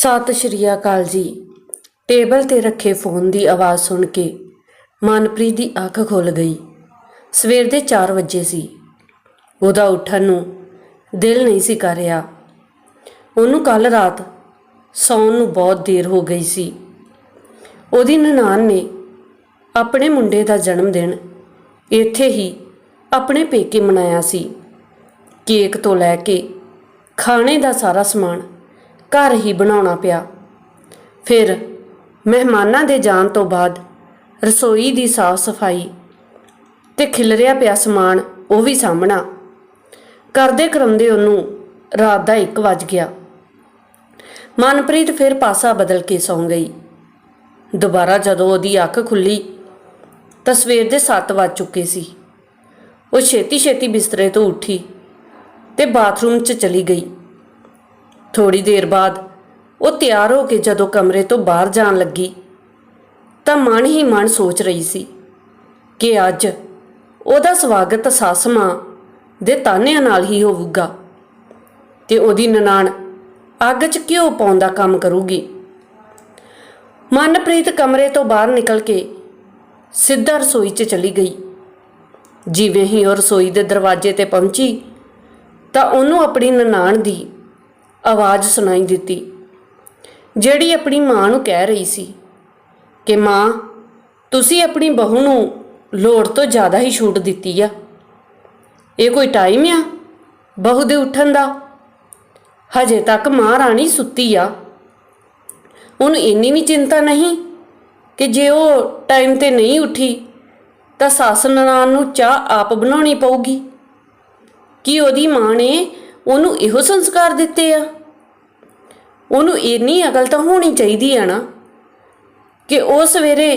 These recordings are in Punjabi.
ਸਤਿ ਸ਼੍ਰੀ ਅਕਾਲ ਜੀ। ਟੇਬਲ ਤੇ ਰੱਖੇ ਫੋਨ ਦੀ ਆਵਾਜ਼ ਸੁਣ ਕੇ ਮਨਪ੍ਰੀਤ ਦੀ ਅੱਖ ਖੁੱਲ ਗਈ। ਸਵੇਰ ਦੇ 4 ਵਜੇ ਸੀ। ਉਹਦਾ ਉੱਠਣ ਨੂੰ ਦਿਲ ਨਹੀਂ ਸੀ ਕਰ ਰਿਹਾ। ਉਹਨੂੰ ਕੱਲ ਰਾਤ ਸੌਣ ਨੂੰ ਬਹੁਤ ਦੇਰ ਹੋ ਗਈ ਸੀ। ਉਹਦੀ ਨਨਾਣ ਨੇ ਆਪਣੇ ਮੁੰਡੇ ਦਾ ਜਨਮ ਦਿਨ ਇੱਥੇ ਹੀ ਆਪਣੇ ਪੇਕੇ ਮਨਾਇਆ ਸੀ। ਕੇਕ ਤੋਂ ਲੈ ਕੇ ਖਾਣੇ ਦਾ ਸਾਰਾ ਸਮਾਨ ਘਰ ਹੀ ਬਣਾਉਣਾ ਪਿਆ। ਫਿਰ ਮਹਿਮਾਨਾਂ ਦੇ ਜਾਣ ਤੋਂ ਬਾਅਦ ਰਸੋਈ ਦੀ ਸਾਫ਼ ਸਫ਼ਾਈ ਤੇ ਖਿਲਰਿਆ ਪਿਆ ਸਮਾਨ ਉਹ ਵੀ ਸਾਹਮਣਾ। ਕਰਦੇ ਕਰਾਉਂਦੇ ਉਹਨੂੰ ਰਾਤ ਦਾ 1 ਵੱਜ ਗਿਆ। ਮਨਪ੍ਰੀਤ ਫਿਰ ਪਾਸਾ ਬਦਲ ਕੇ ਸੌਂ ਗਈ। ਦੁਬਾਰਾ ਜਦੋਂ ਉਹਦੀ ਅੱਖ ਖੁੱਲੀ ਤਾਂ ਸਵੇਰ ਦੇ 7 ਵੱਜ ਚੁੱਕੇ ਸੀ। ਉਹ ਛੇਤੀ ਛੇਤੀ ਬਿਸਤਰੇ ਤੋਂ ਉੱਠੀ ਤੇ ਬਾਥਰੂਮ 'ਚ ਚਲੀ ਗਈ। ਥੋੜੀ ਦੇਰ ਬਾਅਦ ਉਹ ਤਿਆਰ ਹੋ ਕੇ ਜਦੋਂ ਕਮਰੇ ਤੋਂ ਬਾਹਰ ਜਾਣ ਲੱਗੀ ਤਾਂ ਮਨ ਹੀ ਮਨ ਸੋਚ ਰਹੀ ਸੀ ਕਿ ਅੱਜ ਉਹਦਾ ਸਵਾਗਤ ਸੱਸ ਮਾਂ ਦੇ ਤਾਨਿਆਂ ਨਾਲ ਹੀ ਹੋਊਗਾ ਤੇ ਉਹਦੀ ਨਨਾਣ ਅੱਗ 'ਚ ਘਿਓ ਪਾਉਣ ਦਾ ਕੰਮ ਕਰੂਗੀ। ਮਨਪ੍ਰੀਤ ਕਮਰੇ ਤੋਂ ਬਾਹਰ ਨਿਕਲ ਕੇ ਸਿੱਧਾ ਰਸੋਈ 'ਚ ਚਲੀ ਗਈ। ਜਿਵੇਂ ਹੀ ਉਹ ਰਸੋਈ ਦੇ ਦਰਵਾਜ਼ੇ ਤੇ ਪਹੁੰਚੀ ਤਾਂ ਉਹਨੂੰ ਆਪਣੀ ਨਨਾਣ ਦੀ ਆਵਾਜ਼ ਸੁਣਾਈ ਦਿੱਤੀ। ਜਿਹੜੀ ਆਪਣੀ ਮਾਂ ਨੂੰ ਕਹਿ ਰਹੀ ਸੀ ਕਿ ਮਾਂ, ਤੁਸੀਂ ਆਪਣੀ ਬਹੂ ਨੂੰ ਲੋੜ ਤੋਂ ਜ਼ਿਆਦਾ ਹੀ ਛੂਟ ਦਿੱਤੀ ਆ। ਇਹ ਕੋਈ ਟਾਈਮ ਆ? ਬਹੂ ਦੇ ਉੱਠਣ ਦਾ? ਹਜੇ ਤੱਕ ਮਾਂ ਰਾਣੀ ਸੁੱਤੀ ਆ। ਉਹਨੂੰ ਇੰਨੀ ਵੀ ਚਿੰਤਾ ਨਹੀਂ ਕਿ ਜੇ ਉਹ ਟਾਈਮ ਤੇ ਨਹੀਂ ਉੱਠੀ, ਤਾਂ ਸੱਸ ਨਨਾਣ ਨੂੰ ਚਾਹ ਆਪ ਬਣਾਉਣੀ ਪਊਗੀ। ਕੀ ਉਹਦੀ ਮਾਂ ਨੇ ਉਹਨੂੰ ਇਹੋ ਸੰਸਕਾਰ ਦਿੱਤੇ ਆ। ਉਹਨੂੰ ਇੰਨੀ ਅਕਲ ਤਾਂ ਹੋਣੀ ਚਾਹੀਦੀ ਆ ਨਾ ਕਿ ਉਹ ਸਵੇਰੇ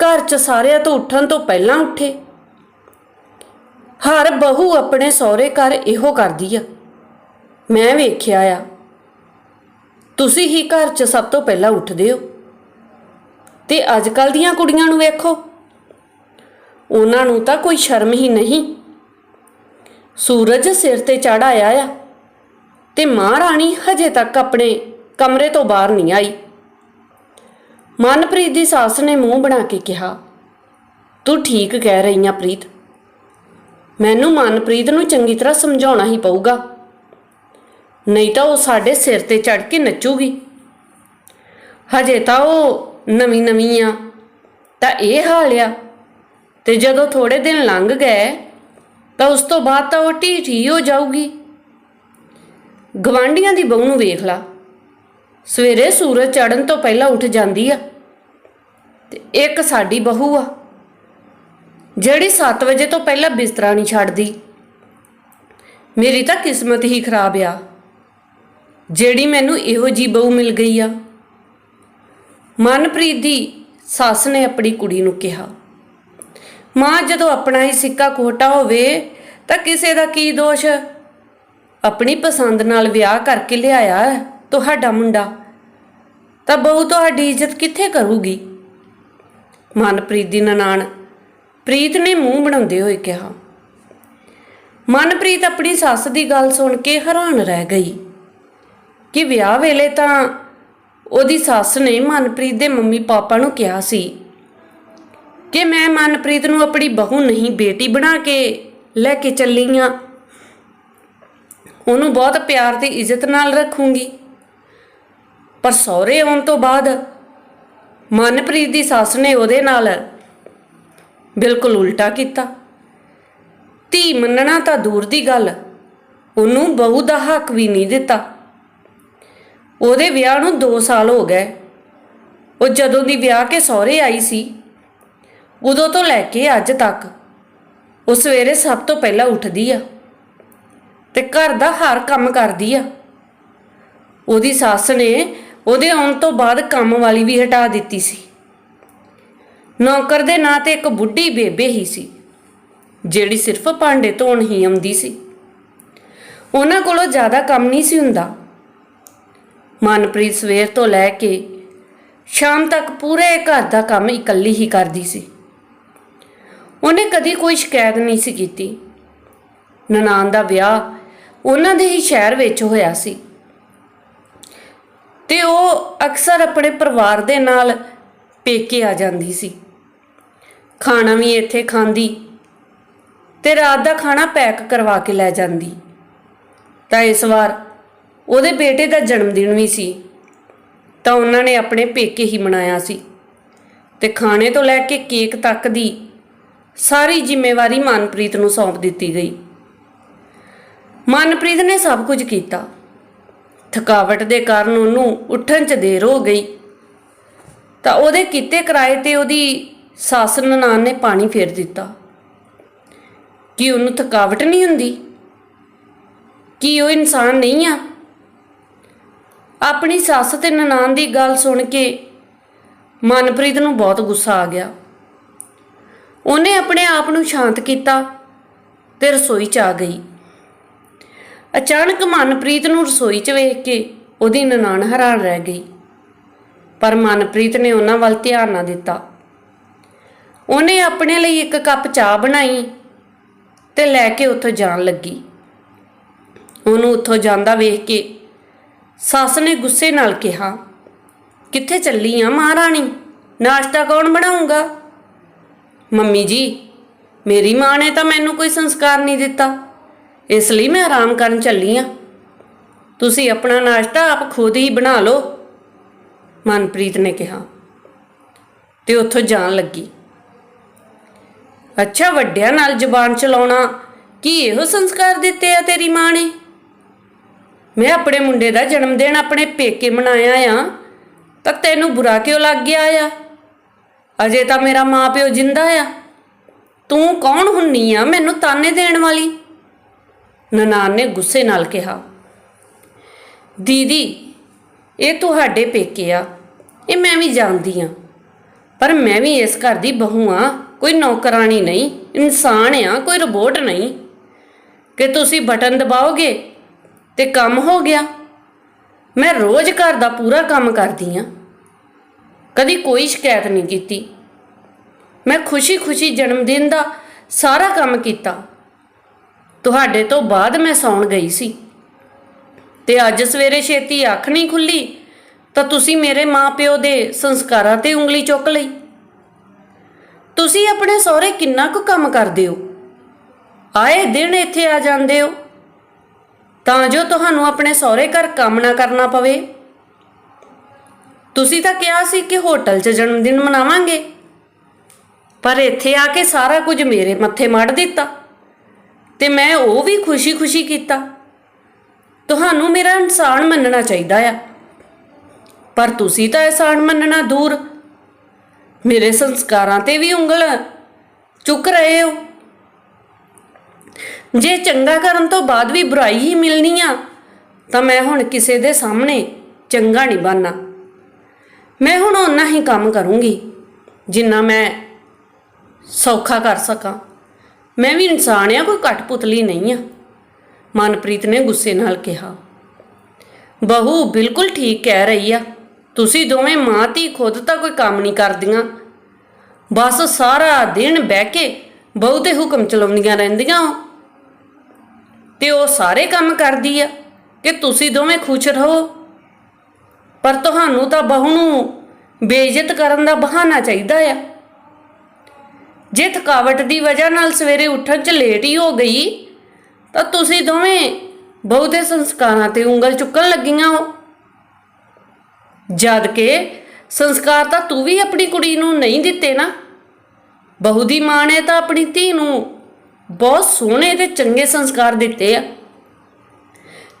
ਘਰ 'ਚ ਸਾਰਿਆਂ ਤੋਂ ਉੱਠਣ ਤੋਂ ਪਹਿਲਾਂ ਉੱਠੇ। ਹਰ ਬਹੂ ਆਪਣੇ ਸਹੁਰੇ ਘਰ ਇਹੋ ਕਰਦੀ ਆ। ਮੈਂ ਵੇਖਿਆ ਆ, ਤੁਸੀਂ ਹੀ ਘਰ 'ਚ ਸਭ ਤੋਂ ਪਹਿਲਾਂ ਉੱਠਦੇ ਹੋ। ਤੇ ਅੱਜ ਕੱਲ ਦੀਆਂ ਕੁੜੀਆਂ ਨੂੰ ਵੇਖੋ। ਉਹਨਾਂ ਨੂੰ ਤਾਂ ਕੋਈ ਸ਼ਰਮ ਹੀ ਨਹੀਂ। ਸੂਰਜ ਸਿਰ ਤੇ ਚੜ ਆਇਆ ਆ ਤੇ ਮਹਾਰਾਣੀ ਹਜੇ ਤੱਕ ਆਪਣੇ ਕਮਰੇ ਤੋਂ ਬਾਹਰ ਨਹੀਂ ਆਈ। ਮਨਪ੍ਰੀਤ ਦੀ ਸੱਸ ਨੇ ਮੂੰਹ ਬਣਾ ਕੇ ਕਿਹਾ, ਤੂੰ ਠੀਕ ਕਹਿ ਰਹੀ ਆ ਪ੍ਰੀਤ। ਮੈਨੂੰ ਮਨਪ੍ਰੀਤ ਨੂੰ ਚੰਗੀ ਤਰ੍ਹਾਂ ਸਮਝਾਉਣਾ ਹੀ ਪਊਗਾ। ਨਹੀਂ ਤਾਂ ਉਹ ਸਾਡੇ ਸਿਰ ਤੇ ਚੜ ਕੇ ਨੱਚੂਗੀ। ਹਜੇ ਤਾਂ ਉਹ ਨਵੀਂ ਨਵੀਂ ਆ। ਤਾਂ ਇਹ ਹਾਲ ਆ। ਤੇ ਜਦੋਂ ਥੋੜੇ ਦਿਨ ਲੰਘ ਗਏ ਤਾਂ ਉਸ ਤੋਂ ਬਾਅਦ ਤਾਂ ਉਹ ਢੀਠ ਹੀ ਹੋ ਜਾਊਗੀ। ਗਵਾਂਡੀਆਂ ਦੀ ਬਹੂ ਨੂੰ ਵੇਖ ਲਾ। ਸਵੇਰੇ ਸੂਰਜ ਚੜਨ ਤੋਂ ਪਹਿਲਾਂ ਉੱਠ ਜਾਂਦੀ ਆ ਤੇ ਇੱਕ ਸਾਡੀ ਬਹੂ ਆ, ਜਿਹੜੀ 7 ਵਜੇ ਤੋਂ ਪਹਿਲਾਂ ਬਿਸਤਰਾ ਨਹੀਂ ਛੱਡਦੀ। ਮੇਰੀ ਤਾਂ ਕਿਸਮਤ ਹੀ ਖਰਾਬ ਆ, ਜਿਹੜੀ ਮੈਨੂੰ ਇਹੋ ਜੀ ਬਹੂ ਮਿਲ ਗਈ ਆ। ਮਨਪ੍ਰੀਤ ਦੀ ਸੱਸ ਨੇ ਆਪਣੀ ਕੁੜੀ ਨੂੰ ਕਿਹਾ। ਮਾਂ ਜਦੋਂ ਆਪਣਾ ਹੀ ਸਿੱਕਾ ਖੋਟਾ ਹੋਵੇ ਤਾਂ ਕਿਸੇ ਦਾ ਕੀ ਦੋਸ਼? ਆਪਣੀ ਪਸੰਦ ਨਾਲ ਵਿਆਹ ਕਰਕੇ ਲਿਆਇਆ ਤੁਹਾਡਾ ਮੁੰਡਾ। ਤਾਂ ਬਹੂ ਤੁਹਾਡੀ ਇੱਜ਼ਤ ਕਿੱਥੇ ਕਰੂਗੀ? ਮਨਪ੍ਰੀਤ ਦੀ ਨਨਾਣ ਪ੍ਰੀਤ ਨੇ ਮੂੰਹ ਬਣਾਉਂਦੇ ਹੋਏ ਕਿਹਾ। ਮਨਪ੍ਰੀਤ ਆਪਣੀ ਸੱਸ ਦੀ ਗੱਲ ਸੁਣ ਕੇ ਹੈਰਾਨ ਰਹਿ ਗਈ ਕਿ ਵਿਆਹ ਵੇਲੇ ਤਾਂ ਉਹਦੀ ਸੱਸ ਨੇ ਮਨਪ੍ਰੀਤ ਦੇ ਮੰਮੀ ਪਾਪਾ ਨੂੰ ਕਿਹਾ ਸੀ ਕਿ ਮੈਂ ਮਨਪ੍ਰੀਤ ਨੂੰ ਆਪਣੀ ਬਹੂ ਨਹੀਂ, ਬੇਟੀ ਬਣਾ ਕੇ ਲੈ ਕੇ ਚੱਲੀ ਆ। ਉਹਨੂੰ ਬਹੁਤ ਪਿਆਰ ਤੇ ਇੱਜ਼ਤ ਨਾਲ ਰੱਖੂੰਗੀ। ਪਰ ਸਹੁਰੇ ਆਉਣ ਤੋਂ ਬਾਅਦ ਮਨਪ੍ਰੀਤ ਦੀ ਸੱਸ ਨੇ ਉਹਦੇ ਨਾਲ ਬਿਲਕੁਲ ਉਲਟਾ ਕੀਤਾ। ਧੀ ਮੰਨਣਾ ਤਾਂ ਦੂਰ ਦੀ ਗੱਲ, ਉਹਨੂੰ ਬਹੂ ਦਾ ਹੱਕ ਵੀ ਨਹੀਂ ਦਿੱਤਾ। ਉਹਦੇ ਵਿਆਹ ਨੂੰ 2 ਸਾਲ ਹੋ ਗਏ। ਉਹ ਜਦੋਂ ਦੀ ਵਿਆਹ ਕੇ ਸਹੁਰੇ ਆਈ ਸੀ ਉਦੋਂ ਤੋਂ ਲੈ ਕੇ ਅੱਜ ਤੱਕ ਉਹ ਸਵੇਰੇ ਸਭ ਤੋਂ ਪਹਿਲਾਂ ਉੱਠਦੀ ਆ ਤੇ ਘਰ ਦਾ ਹਰ ਕੰਮ ਕਰਦੀ ਆ। ਉਹਦੀ ਸੱਸ ਨੇ ਉਹਦੇ ਆਉਣ ਤੋਂ ਬਾਅਦ ਕੰਮ ਵਾਲੀ ਵੀ ਹਟਾ ਦਿੱਤੀ ਸੀ। ਨੌਕਰ ਦੇ ਨਾਂ ਤੇ ਇੱਕ ਬੁੱਢੀ ਬੇਬੇ ਹੀ ਸੀ, ਜਿਹੜੀ ਸਿਰਫ ਭਾਂਡੇ ਧੋਣ ਹੀ ਆਉਂਦੀ ਸੀ। ਉਹਨਾਂ ਕੋਲੋਂ ਜ਼ਿਆਦਾ ਕੰਮ ਨਹੀਂ ਸੀ ਹੁੰਦਾ। ਮਨਪ੍ਰੀਤ ਸਵੇਰ ਤੋਂ ਲੈ ਕੇ ਸ਼ਾਮ ਤੱਕ ਪੂਰੇ ਘਰ ਦਾ ਕੰਮ ਇਕੱਲੀ ਹੀ ਕਰਦੀ ਸੀ। ਉਹਨੇ ਕਦੀ ਕੋਈ ਸ਼ਿਕਾਇਤ ਨਹੀਂ ਸੀ ਕੀਤੀ। ਨਨਾਣ ਦਾ ਵਿਆਹ ਉਹਨਾਂ ਦੇ ਹੀ ਸ਼ਹਿਰ ਵਿੱਚ ਹੋਇਆ ਸੀ। ਤੇ ਉਹ ਅਕਸਰ ਆਪਣੇ ਪਰਿਵਾਰ ਦੇ ਨਾਲ ਪੇਕੇ ਆ ਜਾਂਦੀ ਸੀ। ਖਾਣਾ ਵੀ ਇੱਥੇ ਖਾਂਦੀ ਤੇ ਰਾਤ ਦਾ ਖਾਣਾ ਪੈਕ ਕਰਵਾ ਕੇ ਲੈ ਜਾਂਦੀ। ਤਾਂ ਇਸ ਵਾਰ ਉਹਦੇ ਬੇਟੇ ਦਾ ਜਨਮ ਦਿਨ ਵੀ ਸੀ। ਤਾਂ ਉਹਨਾਂ ਨੇ ਆਪਣੇ ਪੇਕੇ ਹੀ ਮਨਾਇਆ ਸੀ। ਤੇ ਖਾਣੇ ਤੋਂ ਲੈ ਕੇ ਕੇਕ ਤੱਕ ਦੀ ਸਾਰੀ ਜ਼ਿੰਮੇਵਾਰੀ ਮਨਪ੍ਰੀਤ ਨੂੰ ਸੌਂਪ ਦਿੱਤੀ ਗਈ। ਮਨਪ੍ਰੀਤ ਨੇ ਸਭ ਕੁਝ ਕੀਤਾ। ਥਕਾਵਟ ਦੇ ਕਾਰਨ ਉਹਨੂੰ ਉੱਠਣ 'ਚ ਦੇਰ ਹੋ ਗਈ। ਤਾਂ ਉਹਦੇ ਕੀਤੇ ਕਿਰਾਏ ਤੇ ਉਹਦੀ ਸੱਸ ਨਨਾਣ ਨੇ ਪਾਣੀ ਫੇਰ ਦਿੱਤਾ। ਕੀ ਉਹਨੂੰ ਥਕਾਵਟ ਨਹੀਂ ਹੁੰਦੀ? ਕੀ ਉਹ ਇਨਸਾਨ ਨਹੀਂ ਆ? ਆਪਣੀ ਸੱਸ ਤੇ ਨਨਾਣ ਦੀ ਗੱਲ ਸੁਣ ਕੇ ਮਨਪ੍ਰੀਤ ਨੂੰ ਬਹੁਤ ਗੁੱਸਾ ਆ ਗਿਆ। ਉਹਨੇ ਆਪਣੇ ਆਪ ਨੂੰ ਸ਼ਾਂਤ ਕੀਤਾ ਤੇ ਰਸੋਈ 'ਚ ਆ ਗਈ। ਅਚਾਨਕ ਮਨਪ੍ਰੀਤ ਨੂੰ ਰਸੋਈ 'ਚ ਵੇਖ ਕੇ ਉਹਦੀ ਨਨਾਣ ਹੈਰਾਨ ਰਹਿ ਗਈ। ਪਰ ਮਨਪ੍ਰੀਤ ਨੇ ਉਹਨਾਂ ਵੱਲ ਧਿਆਨ ਨਾ ਦਿੱਤਾ। ਉਹਨੇ ਆਪਣੇ ਲਈ ਇੱਕ ਕੱਪ ਚਾਹ ਬਣਾਈ ਤੇ ਲੈ ਕੇ ਉੱਥੋਂ ਜਾਣ ਲੱਗੀ। ਉਹਨੂੰ ਉੱਥੋਂ ਜਾਂਦਾ ਵੇਖ ਕੇ ਸੱਸ ਨੇ ਗੁੱਸੇ ਨਾਲ ਕਿਹਾ, ਕਿੱਥੇ ਚੱਲੀ ਆ ਮਹਾਰਾਣੀ? ਨਾਸ਼ਤਾ ਕੌਣ ਬਣਾਊਗਾ? ਮੰਮੀ ਜੀ, ਮੇਰੀ ਮਾਂ ਨੇ ਤਾਂ ਮੈਨੂੰ ਕੋਈ ਸੰਸਕਾਰ ਨਹੀਂ ਦਿੱਤਾ। ਇਸ ਲਈ ਮੈਂ ਆਰਾਮ ਕਰਨ ਚੱਲੀ ਆ। ਤੁਸੀਂ ਆਪਣਾ ਨਾਸ਼ਤਾ ਆਪ ਖੁਦ ਹੀ ਬਣਾ ਲਓ, ਮਨਪ੍ਰੀਤ ਨੇ ਕਿਹਾ। ਤੇ ਉੱਥੋਂ ਜਾਣ ਲੱਗੀ। ਅੱਛਾ, ਵੱਡਿਆਂ ਨਾਲ ਜ਼ੁਬਾਨ ਚਲਾਉਣਾ ਕੀ ਇਹੋ ਸੰਸਕਾਰ ਦਿੱਤੇ ਆ ਤੇਰੀ ਮਾਂ ਨੇ? ਮੈਂ ਆਪਣੇ ਮੁੰਡੇ ਦਾ ਜਨਮ ਦਿਨ ਆਪਣੇ ਪੇਕੇ ਮਨਾਇਆ ਆ, ਤਾਂ ਤੈਨੂੰ ਬੁਰਾ ਕਿਉਂ ਲੱਗ ਗਿਆ ਆ? ਅਜੇ ਤਾਂ ਮੇਰਾ ਮਾਪਿਓ ਜਿੰਦਾ ਆ। ਤੂੰ ਕੌਣ ਹੁੰਨੀ ਆ ਮੈਨੂੰ ਤਾਨੇ ਦੇਣ ਵਾਲੀ? ਨਨਾਣ ਨੇ ਗੁੱਸੇ ਨਾਲ ਕਿਹਾ, ਦੀਦੀ, ਇਹ ਤੁਹਾਡੇ ਪੇਕੇ ਆ। ਇਹ ਮੈਂ ਵੀ ਜਾਣਦੀ ਆ। ਪਰ ਮੈਂ ਵੀ ਇਸ ਘਰ ਦੀ ਬਹੂ ਆ। ਕੋਈ ਨੌਕਰਾਨੀ ਨਹੀਂ, ਇਨਸਾਨ ਆ, ਕੋਈ ਰੋਬੋਟ ਨਹੀਂ। ਕਿ ਤੁਸੀਂ ਬਟਨ ਦਬਾਓਗੇ ਤੇ ਕੰਮ ਹੋ ਗਿਆ। ਮੈਂ ਰੋਜ਼ ਘਰ ਦਾ ਪੂਰਾ ਕੰਮ ਕਰਦੀ ਆ। ਕਦੀ ਕੋਈ ਸ਼ਿਕਾਇਤ ਨਹੀਂ ਕੀਤੀ। ਮੈਂ ਖੁਸ਼ੀ-ਖੁਸ਼ੀ ਜਨਮ ਦਿਨ ਦਾ ਸਾਰਾ ਕੰਮ ਕੀਤਾ। ਤੁਹਾਡੇ ਤੋਂ ਬਾਅਦ ਮੈਂ ਸੌਣ ਗਈ ਸੀ। ਤੇ ਅੱਜ ਸਵੇਰੇ ਛੇਤੀ ਅੱਖ ਨਹੀਂ ਖੁੱਲੀ, ਤਾਂ ਤੁਸੀਂ ਮੇਰੇ ਮਾਪਿਓ ਦੇ ਸੰਸਕਾਰਾਂ ਤੇ ਉਂਗਲੀ ਚੁੱਕ ਲਈ। ਤੁਸੀਂ ਆਪਣੇ ਸਹੁਰੇ ਕਿੰਨਾ ਕੁ ਕੰਮ ਕਰਦੇ ਹੋ? ਆਏ ਦਿਨ ਇੱਥੇ ਆ ਜਾਂਦੇ ਹੋ। ਤਾਂ ਜੋ ਤੁਹਾਨੂੰ ਆਪਣੇ ਸਹੁਰੇ ਘਰ ਕੰਮ ਨਾ ਕਰਨਾ ਪਵੇ। ਤੁਸੀਂ ਤਾਂ ਕਿਹਾ ਸੀ ਕਿ ਹੋਟਲ 'ਚ ਜਨਮ ਦਿਨ ਮਨਾਵਾਂਗੇ। ਪਰ ਇੱਥੇ ਆ ਕੇ ਸਾਰਾ ਕੁਝ ਮੇਰੇ ਮੱਥੇ ਮੜ ਦਿੱਤਾ। ਤੇ ਮੈਂ ਉਹ ਵੀ ਖੁਸ਼ੀ-ਖੁਸ਼ੀ ਕੀਤਾ। ਤੁਹਾਨੂੰ ਮੇਰਾ ਇਨਸਾਨ ਮੰਨਣਾ ਚਾਹੀਦਾ ਆ। ਪਰ ਤੁਸੀਂ ਤਾਂ ਇਨਸਾਨ ਮੰਨਣਾ ਦੂਰ। ਮੇਰੇ ਸੰਸਕਾਰਾਂ ਤੇ ਵੀ ਉਂਗਲ ਚੁੱਕ ਰਹੇ ਹੋ। ਜੇ ਚੰਗਾ ਕਰਨ ਤੋਂ ਬਾਅਦ ਵੀ ਬੁਰਾਈ ਹੀ ਮਿਲਣੀ ਆ, ਤਾਂ ਮੈਂ ਹੁਣ ਕਿਸੇ ਦੇ ਸਾਹਮਣੇ ਚੰਗਾ ਨਹੀਂ ਬਣਨਾ। ਮੈਂ ਹੁਣ ਓਨਾ ਹੀ ਕੰਮ ਕਰੂੰਗੀ, ਜਿੰਨਾ ਮੈਂ ਸੌਖਾ ਕਰ ਸਕਾਂ। ਮੈਂ ਵੀ ਇਨਸਾਨ ਆ, ਕੋਈ ਘੱਟ ਪੁਤਲੀ ਨਹੀਂ ਆ। ਮਨਪ੍ਰੀਤ ਨੇ ਗੁੱਸੇ ਨਾਲ ਕਿਹਾ, ਬਹੂ, ਬਿਲਕੁਲ ਠੀਕ ਕਹਿ ਰਹੀ ਆ। ਤੁਸੀਂ ਦੋਵੇਂ ਮਾਂ ਧੀ ਖੁਦ ਤਾਂ ਕੋਈ ਕੰਮ ਨਹੀਂ ਕਰਦੀਆਂ। ਬਸ ਸਾਰਾ ਦਿਨ ਬਹਿ ਕੇ ਬਹੂ ਦੇ ਹੁਕਮ ਚਲਾਉਂਦੀਆਂ ਰਹਿੰਦੀਆਂ ਹੋ ਤੇ ਉਹ ਸਾਰੇ ਕੰਮ ਕਰਦੀ ਆ। ਕਿ ਤੁਸੀਂ ਦੋਵੇਂ ਖੁਸ਼ ਰਹੋ। ਪਰ ਤੁਹਾਨੂੰ ਤਾਂ ਬਹੂ ਨੂੰ ਬੇਇੱਜ਼ਤ ਕਰਨ ਦਾ ਬਹਾਨਾ ਚਾਹੀਦਾ ਆ। ਜੇ ਥਕਾਵਟ ਦੀ ਵਜ੍ਹਾ ਨਾਲ ਸਵੇਰੇ ਉੱਠਣ 'ਚ ਲੇਟ ਹੀ ਹੋ ਗਈ, ਤਾਂ ਤੁਸੀਂ ਦੋਵੇਂ ਬਹੂ ਦੇ ਸੰਸਕਾਰਾਂ ਤੇ ਉਂਗਲ ਚੁੱਕਣ ਲੱਗੀਆਂ ਹੋ। ਜਦ ਕਿ ਸੰਸਕਾਰ ਤਾਂ ਤੂੰ ਵੀ ਆਪਣੀ ਕੁੜੀ ਨੂੰ ਨਹੀਂ ਦਿੱਤੇ ਨਾ। ਬਹੂ ਦੀ ਮਾਂ ਨੇ ਤਾਂ ਆਪਣੀ ਧੀ ਨੂੰ ਬਹੁਤ ਸੋਹਣੇ ਤੇ ਚੰਗੇ ਸੰਸਕਾਰ ਦਿੱਤੇ ਆ।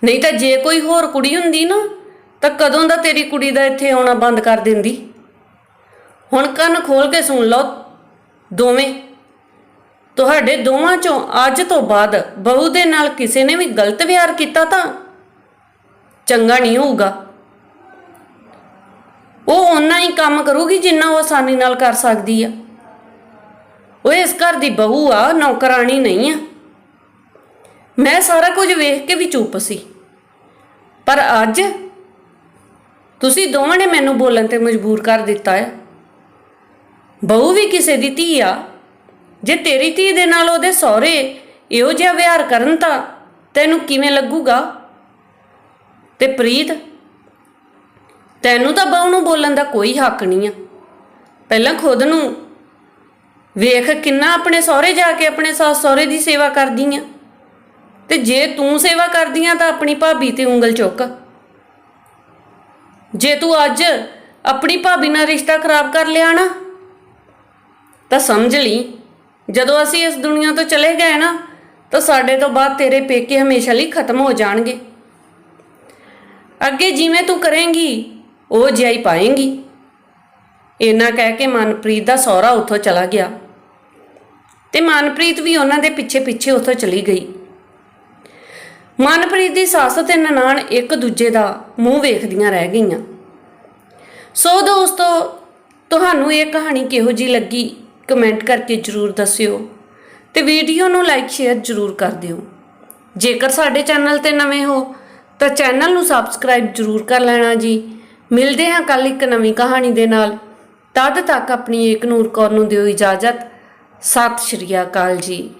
ਨਹੀਂ ਤਾਂ ਜੇ ਕੋਈ ਹੋਰ ਕੁੜੀ ਹੁੰਦੀ ਨਾ ਤਾਂ ਕਦੋਂ ਦਾ ਤੇਰੀ ਕੁੜੀ ਦਾ ਇੱਥੇ ਆਉਣਾ ਬੰਦ ਕਰ ਦਿੰਦੀ? ਹੁਣ ਕੰਨ ਖੋਲ ਕੇ ਸੁਣ ਲਓ, ਦੋਵੇਂ। ਤੁਹਾਡੇ ਦੋਵਾਂ ਚੋਂ ਅੱਜ ਤੋਂ ਬਾਅਦ ਬਹੂ ਦੇ ਨਾਲ ਕਿਸੇ ਨੇ ਵੀ ਗਲਤ ਵਿਹਾਰ ਕੀਤਾ ਤਾਂ ਚੰਗਾ ਨਹੀਂ ਹੋਊਗਾ। ਉਹ ਓਨਾ ਹੀ ਕੰਮ ਕਰੂਗੀ ਜਿੰਨਾ ਉਹ ਆਸਾਨੀ ਨਾਲ ਕਰ ਸਕਦੀ ਆ। ਉਹ ਇਸ ਘਰ ਦੀ ਬਹੂ ਆ ਨੌਕਰਾਨੀ ਨਹੀਂ ਆ। ਮੈਂ ਸਾਰਾ ਕੁਝ ਵੇਖ ਕੇ ਵੀ ਚੁੱਪ ਸੀ। ਪਰ ਅੱਜ ਤੁਸੀਂ ਦੋਵਾਂ ਨੇ ਮੈਨੂੰ ਬੋਲਣ ਤੇ ਮਜਬੂਰ ਕਰ ਦਿੱਤਾ ਹੈ। ਬਹੂ ਵੀ ਕਿਸੇ ਦੀ ਧੀ ਆ। ਜੇ ਤੇਰੀ ਧੀ ਦੇ ਨਾਲ ਉਹਦੇ ਸਹੁਰੇ ਇਹੋ ਜਿਹਾ ਵਿਹਾਰ ਕਰਨ ਤਾਂ ਤੈਨੂੰ ਕਿਵੇਂ ਲੱਗੂਗਾ? ਤੇ ਪ੍ਰੀਤ, ਤੈਨੂੰ ਤਾਂ ਬਾਹੂ ਨੂੰ ਬੋਲਣ ਦਾ ਕੋਈ ਹੱਕ ਨਹੀਂ ਆ। ਪਹਿਲਾਂ ਖੁਦ ਨੂੰ ਵੇਖ ਕਿੰਨਾ ਆਪਣੇ ਸਹੁਰੇ ਜਾ ਕੇ ਆਪਣੇ ਸੱਸ ਸਹੁਰੇ ਦੀ ਸੇਵਾ ਕਰਦੀ ਆ। ਤੇ ਜੇ ਤੂੰ ਸੇਵਾ ਕਰਦੀ ਆ ਤਾਂ ਆਪਣੀ ਭਾਬੀ ਤੇ ਉਂਗਲ ਚੁੱਕ। ਜੇ ਤੂੰ ਅੱਜ ਆਪਣੀ ਭਾਬੀ ਨਾਲ ਰਿਸ਼ਤਾ ਖਰਾਬ ਕਰ ਲਿਆ ਨਾ, ਤਾਂ ਸਮਝ ਲਈ। ਜਦੋਂ ਅਸੀਂ ਇਸ ਦੁਨੀਆ ਤੋਂ ਚਲੇ ਗਏ ਨਾ, ਤਾਂ ਸਾਡੇ ਤੋਂ ਬਾਅਦ ਤੇਰੇ ਪੇਕੇ ਹਮੇਸ਼ਾ ਲਈ ਖਤਮ ਹੋ ਜਾਣਗੇ। ਅੱਗੇ ਜਿਵੇਂ ਤੂੰ ਕਰੇਂਗੀ, ਉਹ ਜਿਆਈ ਪਾਏਂਗੀ। ਇੰਨਾ ਕਹਿ ਕੇ ਮਨਪ੍ਰੀਤ ਦਾ ਸਹੁਰਾ ਉੱਥੋਂ ਚਲਾ ਗਿਆ ਤੇ ਮਨਪ੍ਰੀਤ ਵੀ ਉਹਨਾਂ ਦੇ ਪਿੱਛੇ ਪਿੱਛੇ ਉੱਥੋਂ ਚਲੀ ਗਈ। ਮਨਪ੍ਰੀਤ ਦੀ ਸੱਸ ਤੇ ਨਨਾਣ ਇੱਕ ਦੂਜੇ ਦਾ ਮੂੰਹ ਵੇਖਦੀਆਂ ਰਹਿ ਗਈਆਂ। ਸੋ ਦੋਸਤੋ, ਤੁਹਾਨੂੰ ਇਹ ਕਹਾਣੀ ਕਿਹੋ ਜੀ ਲੱਗੀ? ਕਮੈਂਟ ਕਰਕੇ ਜਰੂਰ ਦੱਸਿਓ ਤੇ ਵੀਡੀਓ ਨੂੰ ਲਾਈਕ, ਸ਼ੇਅਰ ਜਰੂਰ ਕਰ ਦਿਓ। ਜੇਕਰ ਸਾਡੇ ਚੈਨਲ ਤੇ ਨਵੇਂ ਹੋ, ਤਾਂ ਚੈਨਲ ਨੂੰ ਸਬਸਕ੍ਰਾਈਬ ਜਰੂਰ ਕਰ ਲੈਣਾ ਜੀ। ਮਿਲਦੇ ਹਾਂ ਕੱਲ ਇੱਕ ਨਵੀਂ ਕਹਾਣੀ ਦੇ ਨਾਲ। ਤਦ ਤੱਕ ਆਪਣੀ ਏਕ ਨੂਰ ਕੌਰ ਨੂੰ ਦਿਓ ਇਜਾਜ਼ਤ। ਸਤਿ ਸ਼੍ਰੀ ਅਕਾਲ ਜੀ।